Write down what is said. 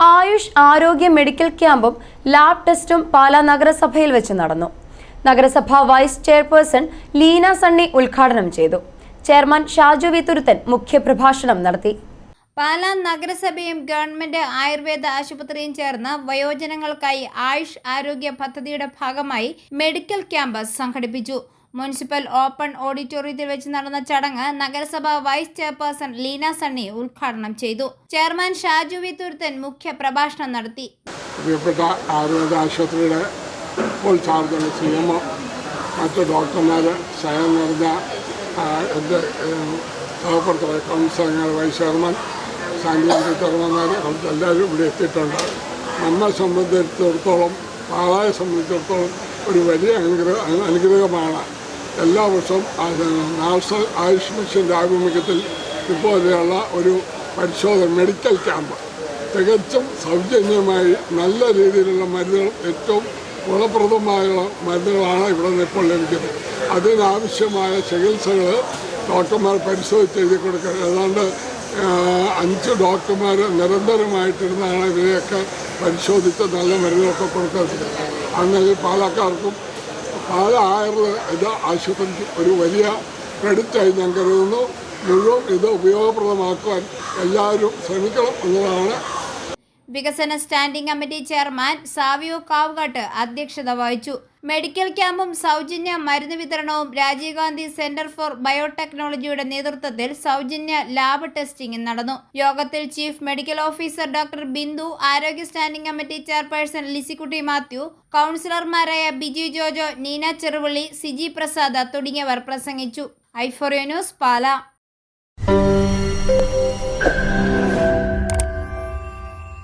ആയുഷ് ആരോഗ്യ മെഡിക്കൽ ക്യാമ്പും ലാബ് ടെസ്റ്റും പാലാ നഗരസഭയിൽ വെച്ച് നടന്നു. നഗരസഭ വൈസ് ചെയർപേഴ്സൺ ലീന സണ്ണി ഉദ്ഘാടനം ചെയ്തു. ചെയർമാൻ ഷാജു വി തുരുത്തൻ മുഖ്യപ്രഭാഷണം നടത്തി. പാലാ നഗരസഭയും ഗവൺമെന്റ് ആയുർവേദ ആശുപത്രിയും ചേർന്ന് വയോജനങ്ങൾക്കായി ആയുഷ് ആരോഗ്യ പദ്ധതിയുടെ ഭാഗമായി മെഡിക്കൽ ക്യാമ്പ് സംഘടിപ്പിച്ചു. മുനിസിപ്പൽ ഓപ്പൺ ഓഡിറ്റോറിയത്തിൽ വെച്ച് നടന്ന ചടങ്ങ് നഗരസഭ വൈസ് ചെയർപേഴ്സൺ ലീന സണ്ണി ഉദ്ഘാടനം ചെയ്തു. ചെയർമാൻ ഷാജു വി തുരുത്തൻ മുഖ്യ പ്രഭാഷണം നടത്തി. പ്രിയപ്പെട്ട ആയുർവേദ ആശുപത്രിയുടെ ഇപ്പോൾ ചാർജുള്ള സി എം മറ്റ് ഡോക്ടർമാർ സ്വയം നിറഞ്ഞ എന്റെ സഹപ്രവർത്തകർ കൗൺസിലങ്ങൾ വൈസ് ചെയർമാൻ സാങ്കേതിക ചെയർമാന്മാർ എല്ലാവരും ഇവിടെ എത്തിയിട്ടുണ്ട്. നമ്മെ സംബന്ധിച്ചിടത്തോളം പാവയെ സംബന്ധിച്ചിടത്തോളം ഒരു വലിയ അനുഗ്രഹ അനുഗ്രഹമാണ്. എല്ലാ വർഷവും നാഷണൽ ആയുഷ് മിഷന്റെ ആഭിമുഖ്യത്തിൽ ഇതുപോലെയുള്ള ഒരു പരിശോധന മെഡിക്കൽ ക്യാമ്പ് തികച്ചും സൗജന്യമായി നല്ല രീതിയിലുള്ള മരുന്നുകൾ ഏറ്റവും ഗുണപ്രദമായ മരുന്നുകളാണ് ഇവിടെ നിന്ന് ഇപ്പോൾ ലഭിക്കുന്നത്. അതിനാവശ്യമായ ചികിത്സകൾ ഡോക്ടർമാർ പരിശോധിച്ച് എഴുതി കൊടുക്കുക. ഏതാണ്ട് അഞ്ച് ഡോക്ടർമാർ നിരന്തരമായിട്ടിരുന്നാണ് ഇവരെയൊക്കെ പരിശോധിച്ച് നല്ല മരുന്നുകളൊക്കെ കൊടുക്കുന്നത് അങ്ങനെ പാലക്കാർക്കും പാല ആയുർവേദ ആശുപത്രിക്ക് ഒരു വലിയ ക്രെഡിറ്റായി ഞാൻ കരുതുന്നു. മുഴുവൻ ഇത് ഉപയോഗപ്രദമാക്കുവാൻ എല്ലാവരും ശ്രമിക്കണം എന്നതാണ് വികസന standing committee chairman Savio Kavukattu അധ്യക്ഷത വഹിച്ചു. മെഡിക്കൽ ക്യാമ്പും സൗജന്യ മരുന്ന് വിതരണവും രാജീവ് ഗാന്ധി സെന്റർ ഫോർ ബയോടെക്നോളജിയുടെ നേതൃത്വത്തിൽ സൗജന്യ ലാബ് ടെസ്റ്റിംഗ് നടന്നു. യോഗത്തിൽ chief medical officer doctor Bindu ആരോഗ്യ standing committee chairperson Lisykutty Mathew കൗൺസിലർമാരായ ബിജു ജോജോ നീന ചെറുവള്ളി സിജി പ്രസാദ് തുടങ്ങിയവർ പ്രസംഗിച്ചു. ഐഫോറിയോ ന്യൂസ് പാല.